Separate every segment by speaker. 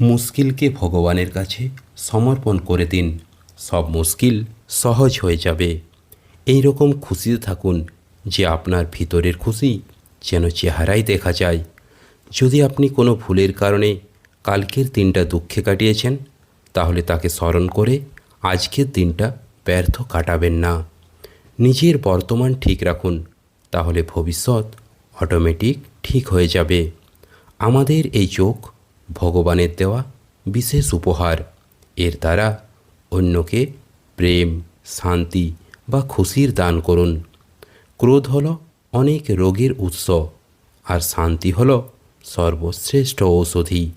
Speaker 1: মুশকিলকে ভগবানের কাছে সমর্পণ করে দিন। সব মুশকিল সহজ হয়ে যাবে। এই রকম খুশিতে থাকুন যে আপনার ভিতরের খুশি যেন চেহারায় দেখা যায়। যদি আপনি কোনো ভুলের কারণে কালকের দিনটা দুঃখে কাটিয়েছেন, তাহলে তাকে স্মরণ করে আজকের দিনটা ব্যর্থ কাটাবেন না। নিজের বর্তমান ঠিক রাখুন, তাহলে ভবিষ্যৎ অটোমেটিক ঠিক হয়ে যাবে। আমাদের এই চোখ ভগবানের দেওয়া বিশেষ উপহার। এর দ্বারা অন্যকে প্রেম, শান্তি বা খুশির দান করুন। ক্রোধ হল অনেক রোগের উৎস, আর শান্তি হল সর্বশ্রেষ্ঠ ঔষধি।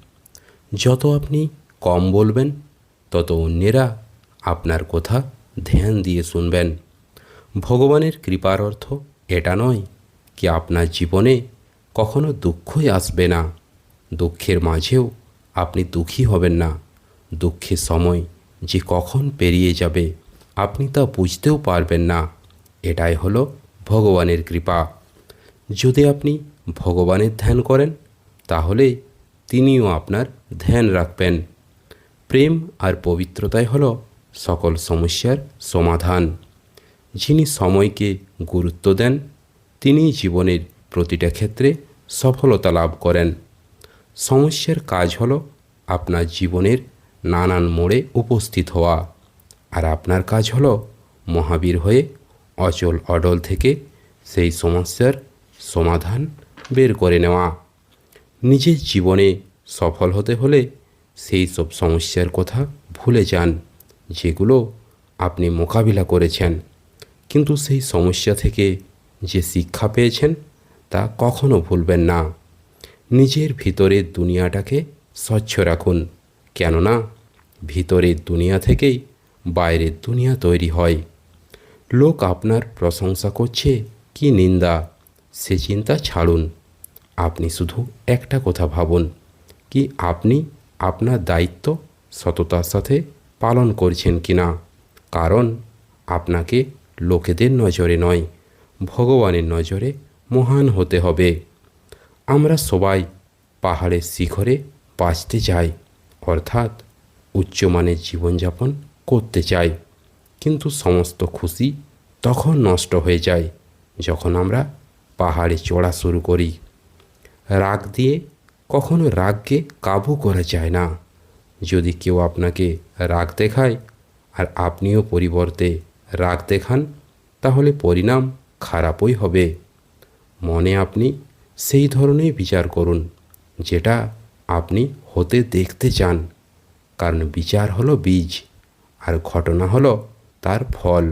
Speaker 1: যত আপনি কম বলবেন, তত অন্যেরা আপনার কথা ধ্যান দিয়ে শুনবেন। ভগবানের কৃপার অর্থ এটা নয় কি আপনার জীবনে কখনো দুঃখই আসবে না। দুঃখের মাঝেও আপনি দুঃখী হবেন না। দুঃখের সময় যে কখন পেরিয়ে যাবে, আপনি তা বুঝতেও পারবেন না। এটাই হলো ভগবানের কৃপা। যদি আপনি ভগবানের ধ্যান করেন, তাহলে তিনিও আপনার ধ্যান রাখবেন। প্রেম আর পবিত্রতাই হলো সকল সমস্যার সমাধান। যিনি সময়কে গুরুত্ব দেন তিনি জীবনের প্রতিটা ক্ষেত্রে সফলতা লাভ করেন। সমস্যার কাজ হলো আপনার জীবনের নানান মোড়ে উপস্থিত হওয়া। আর আপনার কাজ হলো মহাবীর হয়ে অচল অডল থেকে সেই সমস্যার সমাধান বের করে নেওয়া। নিজের জীবনে সফল হতে হলে সেই সব সমস্যার কথা ভুলে যান, যেগুলো আপনি মোকাবিলা করেছেন। কিন্তু সেই সমস্যা থেকে যে শিক্ষা পেয়েছেন তা কখনো ভুলবেন না। নিজের ভিতরের দুনিয়াটাকে স্বচ্ছ রাখুন। কেননা ভিতরের দুনিয়া থেকেই বাইরের দুনিয়া তৈরি হয়। লোক আপনার প্রশংসা করছে কি নিন্দা, সে চিন্তা ছাড়ুন। আপনি শুধু একটা কথা ভাবুন, কি আপনি আপনার দায়িত্ব সততার সাথে পালন করছেন কি না কারণ আপনাকে লোকেদের নজরে নয়, ভগবানের নজরে মহান হতে হবে। আমরা সবাই পাহাড়ের শিখরে বাঁচতে চাই, অর্থাৎ উচ্চমানের জীবনযাপন করতে চাই। কিন্তু সমস্ত খুশি তখন নষ্ট হয়ে যায় যখন আমরা পাহাড়ে চড়া শুরু করি। রাগ দিয়ে কখনো রাগকে কাবু করা যায় না। যদি কেউ আপনাকে রাগ দেখায় আর আপনিও পরিবর্তে রাগ দেখান, তাহলে পরিণাম খারাপই হবে। মনে আপনি সেই ধরনেরই বিচার করুন, যেটা আপনি হতে দেখতে চান। কারণ বিচার হলো বীজ, আর ঘটনা হলো তার ফল।